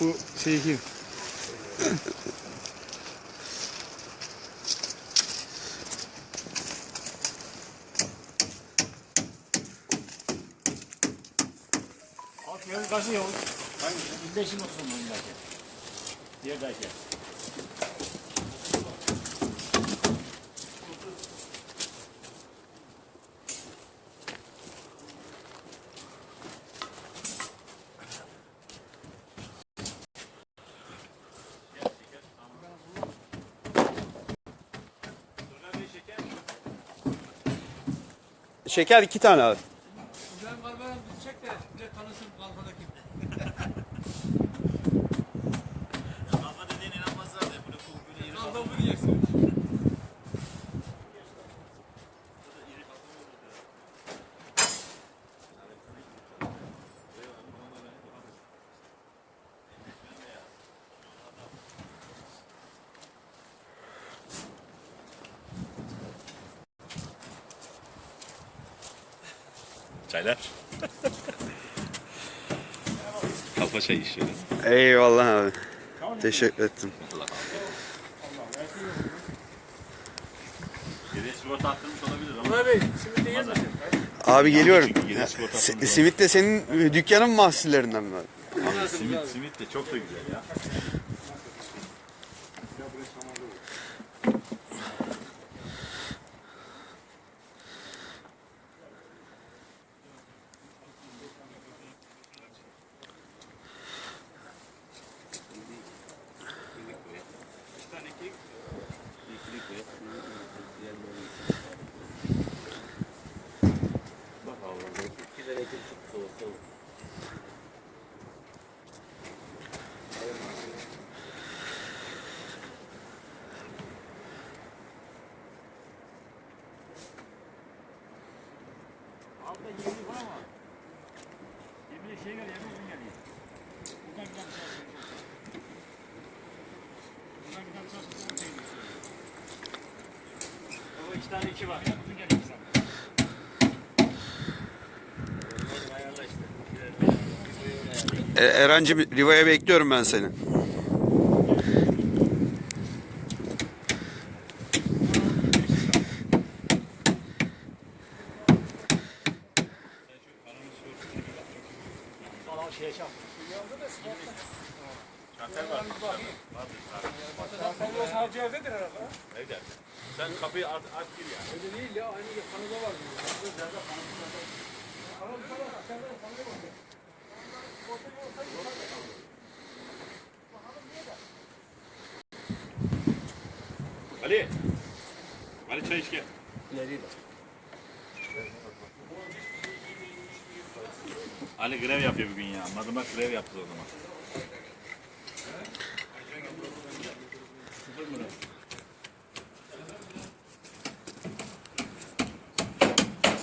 Bu şeyhi. Alt yarı kazıyor. Hangi? İndeşin olsun bundaki. Yerdeki. Şeker iki tane abi. İbrahim Kalbar'ın bizi çek de bir tanısın Kalbar'daki. Çaylar. Kafa çay işi. Eyvallah abi. Teşekkür ettim. Geriye sigorta attırmış olabilir ama. Ömer Bey, şimdi de misin? Abi geliyorum. Çünkü geri sigorta Si- atılmıyor. Simit de senin e, dükkanın mahsullerinden mi? abi? Simit, simit de çok da güzel ya. Altta yemi var ama. Yemine şey geliyor, yemi uzun geliyor. Buradan giden şey yapıyor. Buradan giden şey şey geliyor. Baba iki tane iki var. Uzun geliyor E, Erancı Riva'ya bekliyorum ben seni. Falan şeye çarp. Şartel var. Kalbar sadece evdedir herhalde. Evde. Sen kapıyı aç, aç gir ya. Öyle değil ya, aynı kanıda var. Ali. Ali çay iç gel. Ali grev yapıyor bugün ya. Anladım bak grev yaptı o zaman.